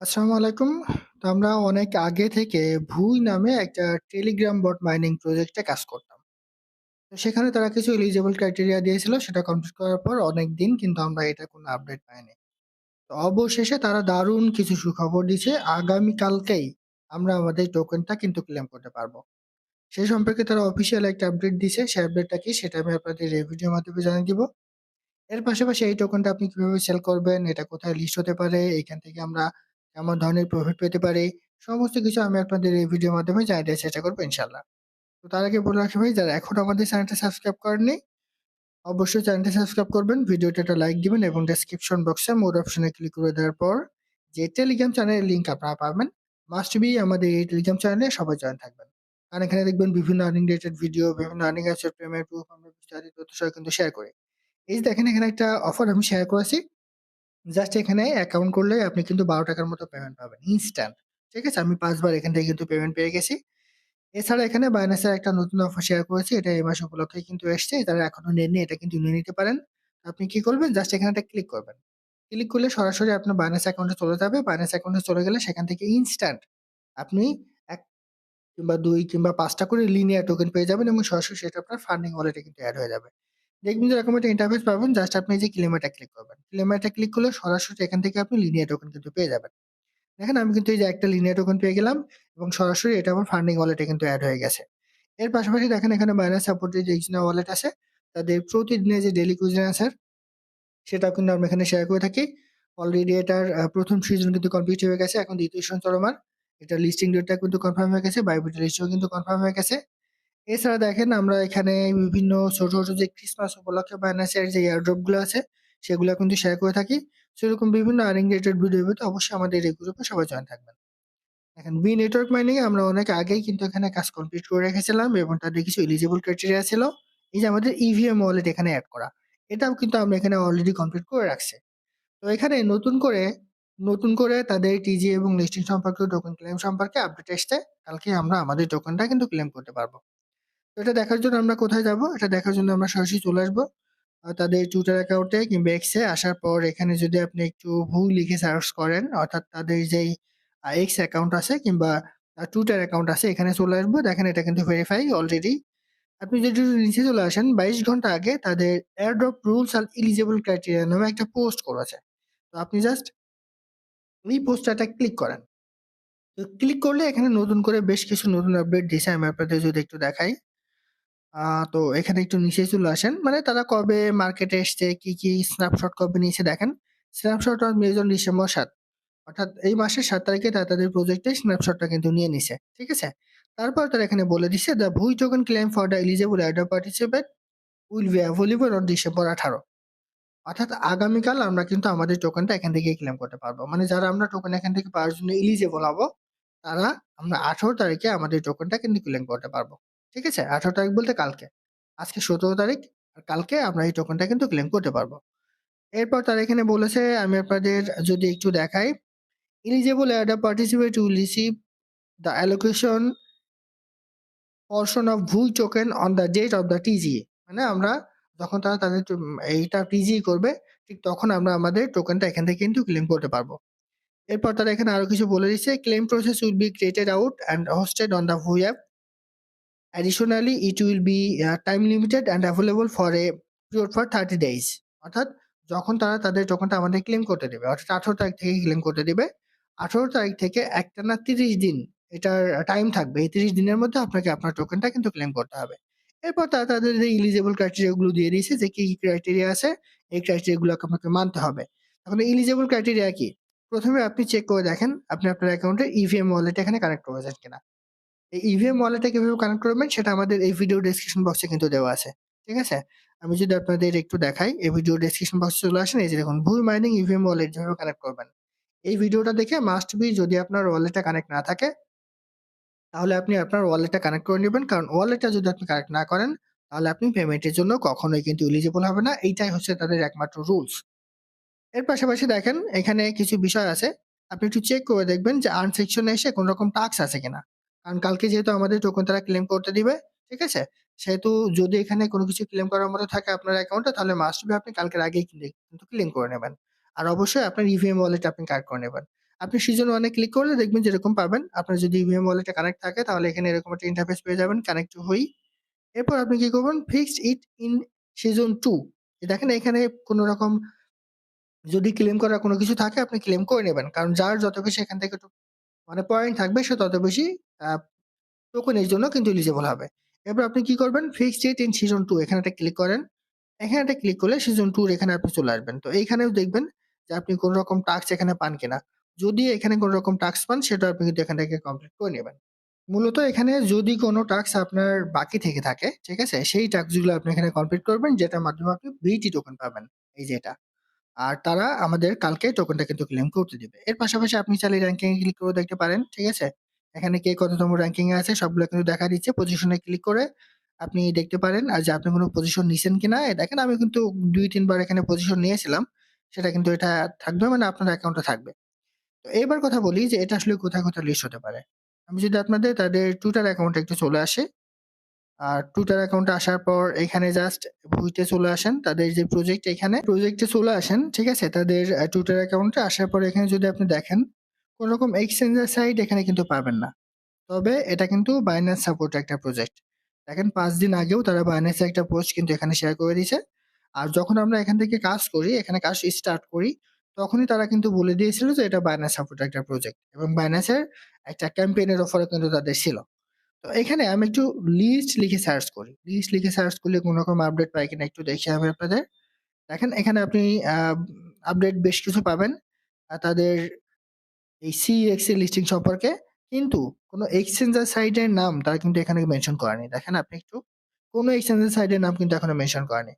আসসালামু আলাইকুম। তো আমরা অনেক আগে থেকে ভুই নামে একটা টেলিগ্রাম বট মাইনিং প্রজেক্টে কাজ করতাম। তো সেখানে তারা কিছু এলিজিবল ক্রাইটেরিয়া দিয়েছিল সেটা কমপ্লিট করার পর অনেক দিন কিন্তু আমরা এটা কোনো আপডেট পাইনি। তো অবশেষে তারা দারুণ কিছু সুখবর দিছে। আগামীকালকেই আমরা আমাদের টোকেনটা কিন্তু ক্লেম করতে পারব। সেই সম্পর্কে তারা অফিসিয়াল একটা আপডেট দিছে। সেই আপডেটটা কি সেটা আমি আপনাদের এই ভিডিওর মাধ্যমে জানিয়ে দিব। এর পাশাপাশি এই টোকেনটা আপনি কীভাবে সেল করবেন, এটা কোথায় লিস্ট হতে পারে, এখান থেকে আমরা কেমন ধরনের প্রফিট পেতে পারে সমস্ত কিছু আমি আপনাদের এই ভিডিওর মাধ্যমে জানিয়ে দেওয়ার চেষ্টা করব ইনশাল্লাহ তো তার আগে বলে রাখি ভাই যারা এখন আমাদের চ্যানেলটা সাবস্ক্রাইব করেননি, অবশ্যই চ্যানেলটা সাবস্ক্রাইব করবেন, ভিডিওটা একটা লাইক দিবেন এবং ডেসক্রিপশন বক্সে মোর অপশনে ক্লিক করে দেওয়ার পর যে টেলিগ্রাম চ্যানেলের লিঙ্ক আপনারা পাবেন, মাস্ট বি আমাদের এই টেলিগ্রাম চ্যানেলে সবাই জয়েন থাকবেন। কারণ এখানে দেখবেন বিভিন্ন আর্নিং রিলেটেড ভিডিও, বিভিন্ন আর্নিং অ্যাসেট পেমেন্ট প্রুফ আমরা বিস্তারিত তথ্য কিন্তু শেয়ার করি। এই যে দেখেন এখানে একটা অফার আমি শেয়ার করেছি। জাস্ট এখানে অ্যাকাউন্ট করলে আপনি কিন্তু বারো টাকার মতো পেমেন্ট পাবেন ইনস্ট্যান্ট। ঠিক আছে? আমি পাঁচবার এখান থেকে কিন্তু পেমেন্ট পেয়ে গেছি। এছাড়া এখানে বাইন্যান্স এর একটা নতুন অফার শেয়ার করেছি। এটা এই মাস উপলক্ষে কিন্তু এসছে। যারা এখনও নেননি, এটা কিন্তু নিয়ে নিতে পারেন। আপনি কি করবেন? জাস্ট এখানে একটা ক্লিক করবেন। ক্লিক করলে সরাসরি আপনার বাইন্যান্স অ্যাকাউন্টে চলে যাবে। বাইন্যান্স অ্যাকাউন্টে চলে গেলে সেখান থেকে ইনস্ট্যান্ট আপনি এক কিংবা দুই কিংবা ৫ টা করে লিনিয়ার টোকেন পেয়ে যাবেন এবং সরাসরি সেটা আপনার ফান্ডিং ওয়ালেটে কিন্তু অ্যাড হয়ে যাবে। দেখবেন যে এরকম একটা ইন্টারফেস পাবেন। জাস্ট আপনি যে ক্লেম এটা ক্লিক করবেন। ক্লেম এটা ক্লিক করলে সরাসরি এখান থেকে আপনি লিনিয়ার টোকেন কিন্তু পেয়ে যাবেন। দেখেন আমি কিন্তু এই যে একটা লিনিয়ার টোকেন পেয়ে গেলাম এবং সরাসরি এটা আমার ফান্ডিং ওয়ালেটে কিন্তু অ্যাড হয়ে গেছে। এর পাশাপাশি দেখেন এখানে বাইন্যান্স সাপোর্টেড যে ইগনিও ওয়ালেট আছে, তাদের প্রতিদিনের যে ডেইলি কুইজন অ্যান্সার সেটাও কিন্তু আমরা এখানে শেয়ার করে থাকি। অলরেডি এটার প্রথম ১ম সিজন কিন্তু কমপ্লিট হয়ে গেছে। এখন দ্বিতীয় সিজন চলমান। এটার লিস্টিং ডেটটা কিন্তু কনফার্ম হয়ে গেছে। বাইবিট লিস্টও কিন্তু কনফার্ম হয়ে গেছে। এছাড়া দেখেন আমরা এখানে বিভিন্ন ছোট, ছোট যে ক্রিসমাস উপলক্ষে বাইন্যান্সের যে এয়ারড্রপগুলো আছে সেগুলো কিন্তু শেয়ার করে থাকি। সেরকম বিভিন্ন আর্নিং রিলেটেড ভিডিও পেতে অবশ্যই আমাদের এই গ্রুপে সবাই জয়েন থাকবেন। দেখেন বি নেটওয়ার্ক মাইনিং আমরা অনেক আগেই কিন্তু এখানে কাজ কমপ্লিট করে রেখেছিলাম এবং তাদের কিছু এলিজিবল ক্রাইটেরিয়া ছিল। এই যে আমাদের ইভিএম ওয়ালেট এখানে অ্যাড করা। এটাও কিন্তু আমরা এখানে অলরেডি কমপ্লিট করে রাখছি। তো এখানে নতুন করে নতুন করে তাদের টিজি এবং লিস্টিং সম্পর্কে টোকেন ক্লেম সম্পর্কে আপডেট এসছে। কালকে আমরা আমাদের টোকেনটা কিন্তু ক্লেম করতে পারব। এটা দেখার জন্য আমরা কোথায় যাব এটা দেখার জন্য আমরা সরাসরি চলে আসব তাদের টুইটার অ্যাকাউন্টে কিংবা এক্সে আসার পর এখানে যদি আপনি একটু ভুল লিখে সার্চ করেন, অর্থাৎ তাদের যেই এক্স অ্যাকাউন্ট আছে কিংবা টুইটার অ্যাকাউন্ট আছে, এখানে চলে আসব। দেখেন এটা কিন্তু ভেরিফাই অলরেডি। আপনি যদি নিচে চলে আসেন ২২ ঘণ্টা আগে তাদের এয়ারড্রপ রুলস আর এলিজিবল ক্রাইটেরিয়া নামে একটা পোস্ট করেছে। তো আপনি জাস্ট এই পোস্টারটা ক্লিক করেন। তো ক্লিক করলে এখানে নতুন করে বেশ কিছু নতুন আপডেট দিছে। আমি আপনাদের যদি একটু দেখাই। তো এখানে একটু নিচে চলে আসেন। মানে তারা কবে মার্কেটে এসছে, কি, কি স্ন্যাপশট কবে নিয়েছে দেখেন। স্ন্যাপশট অন বেজড ডিসেম্বর ৭ অর্থাৎ এই মাসের ৭ তারিখে তারা তাদের প্রজেক্টে স্ন্যাপশটটা কিন্তু নিয়ে নিছে। ঠিক আছে? তারপর তারা এখানে বলে দিছে the Vooi token claim for the eligible airdrop participate will be available on December ১৮ অর্থাৎ আগামীকাল আমরা কিন্তু আমাদের টোকেনটা এখান থেকেই ক্লেম করতে পারব। মানে যারা আমরা টোকেন এখান থেকে পাওয়ার জন্য এলিজিবল হব, তারা আমরা ১৮ তারিখে আমাদের টোকেনটা কিন্তু ক্লেম করতে পারব। ঠিক আছে? ১৮ তারিখ বলতে কালকে। আজকে ১৭ তারিখ। আর কালকে আমরা এই টোকেনটা কিন্তু ক্লেম করতে পারব। এরপর তারা এখানে বলেছে আমি আপনাদের যদি একটু দেখাই, eligible airdrop participate to receive the allocation portion of Vooi token on the date of the TGA মানে আমরা যখন তারা তাদের এইটা টিজিই করবে ঠিক তখন আমরা আমাদের টোকেনটা এখান থেকে কিন্তু ক্লেম করতে পারব। এরপর তারা এখানে আরও কিছু বলে দিচ্ছে claim process will be created out and hosted on the Vooi app. Additionally it will be a time limited and available for a period for 30 days অর্থাৎ যখন তারা তাদের টোকেনটা আমাদের ক্লেম করতে দেবে অর্থাৎ ১৮ তারিখ থেকে ক্লেম করতে দেবে ১৮ তারিখ থেকে একটা না ৩০ দিন এটার টাইম থাকবে। এই ৩০ দিনের মধ্যে আপনাকে আপনার টোকেনটা কিন্তু ক্লেম করতে হবে। এরপর তারা তাদের যে এলিজিবল ক্রাইটেরিয়া গুলো দিয়ে দিয়েছে যে কি, কি ক্রাইটেরিয়া আছে এই ক্রাইটেরিয়া গুলোকে আপনাকে মানতে হবে। এখন এলিজিবল ক্রাইটেরিয়া কি? প্রথমে আপনি চেক করে দেখেন আপনি আপনার অ্যাকাউন্টে ইভিএম ওয়ালেট এখানে কানেক্ট করেছেন কিনা। এই ইভিএম ওয়ালেটে কীভাবে কানেক্ট করবেন সেটা আমাদের এই ভিডিও ডেসক্রিপশন বক্সে কিন্তু দেওয়া আছে। ঠিক আছে? আমি যদি আপনাদের একটু দেখাই, এই ভিডিও ডেসক্রিপশন বক্সে চলে আসেন, এই যে দেখুন ভুই মাইনিং ইভিএম ওয়ালেট যেভাবে কানেক্ট করবেন। এই ভিডিওটা দেখে মাস্ট বি যদি আপনার ওয়ালেটটা কানেক্ট না থাকে, তাহলে আপনি আপনার ওয়ালেটটা কানেক্ট করে নেবেন কারণ ওয়ালেটটা যদি আপনি কানেক্ট না করেন, তাহলে আপনি পেমেন্টের জন্য কখনোই কিন্তু এলিজিবল হবে না। এইটাই হচ্ছে তাদের একমাত্র রুলস। এর পাশাপাশি দেখেন, এখানে কিছু বিষয় আছে। আপনি একটু চেক করে দেখবেন যে আর্ন সেকশনে এসে কোন রকম টাস্ক আছে কিনা। কারণ কালকে যেহেতু আমাদের টোকেন তারা ক্লেম করতে দিবে, ঠিক আছে? সেহেতু যদি এখানে কোনো কিছু ক্লেম করার মতো থাকে আপনার অ্যাকাউন্টে তাহলে মাস্ট বি আপনি কালকের আগেই কিন্তু ক্লেম করে নেবেন। আর অবশ্যই আপনার ইভিএম ওয়ালেট আপনি কানেক্ট করে নেবেন। আপনি সিজন 1 এ ক্লিক করলে দেখবেন যেরকম পাবেন। আপনার যদি ইভিএম ওয়ালেটে কানেক্ট থাকে তাহলে এখানে এরকম একটা ইন্টারফেস পেয়ে যাবেন কানেক্ট হুই। এরপর আপনি কি করবেন fixed it in season two দেখেন এখানে কোন রকম যদি ক্লেম করার কোনো কিছু থাকে আপনি ক্লেম করে নেবেন। কারণ যার যত বেশি এখান থেকে মানে পয়েন্ট থাকবে সে তত বেশি টোকেনের জন্য কিন্তু এলিজিবল হবে। এরপর আপনি কি করবেন fixed it in season two এখানে একটা ক্লিক করেন। এখানে একটা ক্লিক করলে সিজন 2 এর এখানে আপনি চলে আসবেন। তো এইখানেও দেখবেন যে আপনি কোন রকম টাস্ক এখানে পান কিনা। যদি এখানে কোন রকম টাস্ক পান সেটা আপনি কিন্তু এখান থেকে কমপ্লিট করে নেবেন মূলত এখানে যদি কোনো টাস্ক আপনার বাকি থেকে থাকে, ঠিক আছে? সেই টাস্কগুলো আপনি এখানে কমপ্লিট করবেন যেটার মাধ্যমে আপনি বিটি টোকেন পাবেন। এই যে এটা। আর তারা আমাদের কালকে টোকেনটা কিন্তু ক্লেম করতে দেবে এর পাশাপাশি আপনি চাইলে র‍্যাংকিং এ ক্লিক করে দেখতে পারেন, ঠিক আছে? এখানে কে কততম র‍্যাংকিং এ আছে সবগুলো কিন্তু দেখা দিচ্ছে। পজিশনে ক্লিক করে আপনি দেখতে পারেন আর যে আপনি কোনো পজিশন নিছেন কিনা। দেখেন আমি কিন্তু দুই তিনবার এখানে পজিশন নিয়েছিলাম। সেটা কিন্তু এটা থাকবে মানে আপনার অ্যাকাউন্টে থাকবে। তো এবার কথা বলি যে এটা আসলে কোথায়, কোথায় লিস্ট হতে পারে। আমি যদি আপনাদের তাদের টুইটার অ্যাকাউন্টে একটু চলে আসি। আর টুইটার অ্যাকাউন্টে আসার পর এখানে জাস্ট ভুইতে চলে আসেন। তাদের যে প্রজেক্ট এখানে প্রজেক্টে চলে আসেন, ঠিক আছে? তাদের টুইটার অ্যাকাউন্টে আসার পর এখানে যদি আপনি দেখেন, কোন রকম এক্সচেঞ্জ এর সাইট এখানে কিন্তু পাবেন না। তবে এটা কিন্তু বাইন্যান্স সাপোর্ট একটা প্রজেক্ট। দেখেন পাঁচ দিন আগেও তারা বাইন্যান্স একটা পোস্ট কিন্তু এখানে শেয়ার করে দিয়েছে। আর যখন আমরা এখান থেকে কাজ করি, এখানে কাজ স্টার্ট করি, তখনই তারা কিন্তু বলে দিয়েছিল যে এটা বাইন্যান্স সাপোর্ট একটা প্রজেক্ট এবং বাইন্যান্স এর একটা ক্যাম্পেইনের অফারও কিন্তু তাদের ছিল। তো এখানে আমি একটু লিস্ট লিখে সার্চ করি। লিস্ট লিখে সার্চ করলে কোন রকম আপডেট পাই কিনা একটু দেখি আমি আপনাদের। দেখেন, এখানে আপনি আপডেট বেশ কিছু পাবেন। তাদের এই সিইএক্স এর লিস্টিং সম্পর্কে। কিন্তু কোনো এক্সচেঞ্জার সাইট এর নাম তারা কিন্তু এখানে মেনশন করেনি। দেখেন, আপনি একটু। কোনো এক্সচেঞ্জার সাইট এর নাম কিন্তু এখনও মেনশন করেনি।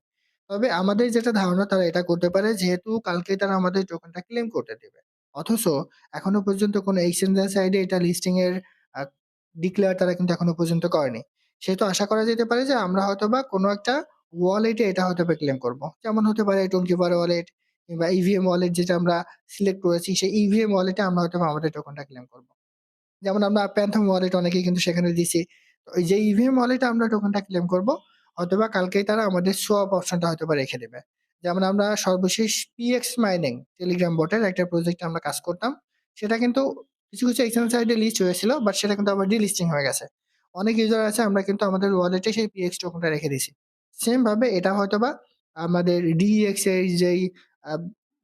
তবে আমাদের যেটা ধারণা, তারা এটা করতে পারে, যেহেতু কালকেই তারা আমাদের টোকেনটা ক্লেম করতে দেবে অথচ এখনও পর্যন্ত কোনো এক্সচেঞ্জার সাইট এ এটা লিস্টিং এর ডিক্লেয়ার তারা কিন্তু এখনও পর্যন্ত করেনি। সেহেতু আশা করা যেতে পারে যে আমরা হয়তো বা কোনো একটা ওয়ালেটে এটা হয়তো বা ক্লেম করব যেমন হতে পারে টোনকিপার ওয়ালেট কিংবা ইভিএম ওয়ালেট যেটা আমরা সিলেক্ট করেছি সেই ইভিএম ওয়ালেটে আমরা হয়তোবা আমাদের টোকেনটা ক্লেম করব। যেমন আমরা প্যান্থম ওয়ালেট অনেকেই কিন্তু সেখানে দিছি। ওই যে ইভিএম ওয়ালেটে আমরা টোকেনটা ক্লেম করব, হয়তোবা কালকেই তারা আমাদের সোয়াপ অপশনটা হয়তো বা রেখে দেবে যেমন আমরা সর্বশেষ পিএক্স মাইনিং টেলিগ্রাম বটের একটা প্রজেক্টে আমরা কাজ করতাম। সেটা কিন্তু কিছু, কিছু এক্সচেঞ্জ সাইডে লিস্ট হয়েছিল বাট সেটা কিন্তু আবার ডিলিস্টিং হয়ে গেছে। অনেক ইউজার আছে আমরা কিন্তু আমাদের ওয়ালেটে সেই পিএক্স টোকেনটা রেখে দিয়েছি সেম ভাবে এটা হয়তোবা আমাদের ডিইএক্স এর যেই আ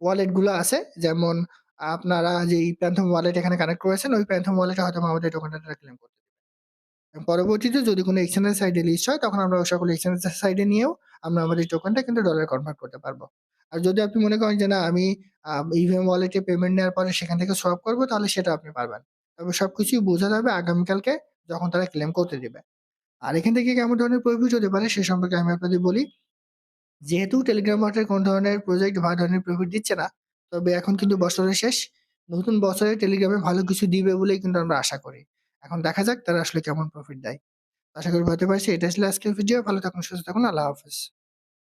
ওয়ালেটগুলো আছে যেমন আপনারা যেই প্যান্থম ওয়ালেট এখানে কানেক্ট করেছেন ওই প্যান্থম ওয়ালেটে হয়তো আমাদের টোকেনটা ক্লেম করতে। পরবর্তীতে যদি কোনো এক্সচেঞ্জের সাইডে লিস্ট হয় তখন আমরা ওই সকল এক্সচেঞ্জের সাইডে নিয়েও আমরা আমাদের টোকেনটা কিন্তু ডলার কনভার্ট করতে পারব। আর যদি আপনি মনে করেন যে না আমি ইভিএম ওয়ালেটে পেমেন্ট নেওয়ার পরে সেখান থেকে সোয়াপ করব তাহলে সেটা আপনি পারবেন। তবে সবকিছুই বোঝা যাবে আগামীকালকে যখন তারা ক্লেম করতে দেবে আর এখান থেকে কেমন ধরনের প্রফিট হতে পারে সে সম্পর্কে আমি আপনাদের বলি। যেহেতু টেলিগ্রাম বটের কোন ধরনের প্রজেক্ট ভালো ধরনের প্রফিট দিচ্ছে না। তবে এখন কিন্তু বছরের শেষ। নতুন বছরে টেলিগ্রামে ভালো কিছু দিবে বলেই কিন্তু আমরা আশা করি। এখন দেখা যাক তারা আসলে কেমন প্রফিট দেয়। আশা করি বুঝাতে পারছি। এটা ছিল আজকের ভিডিও। ভালো থাকুন, সুস্থ থাকুন। আল্লাহ হাফেজ।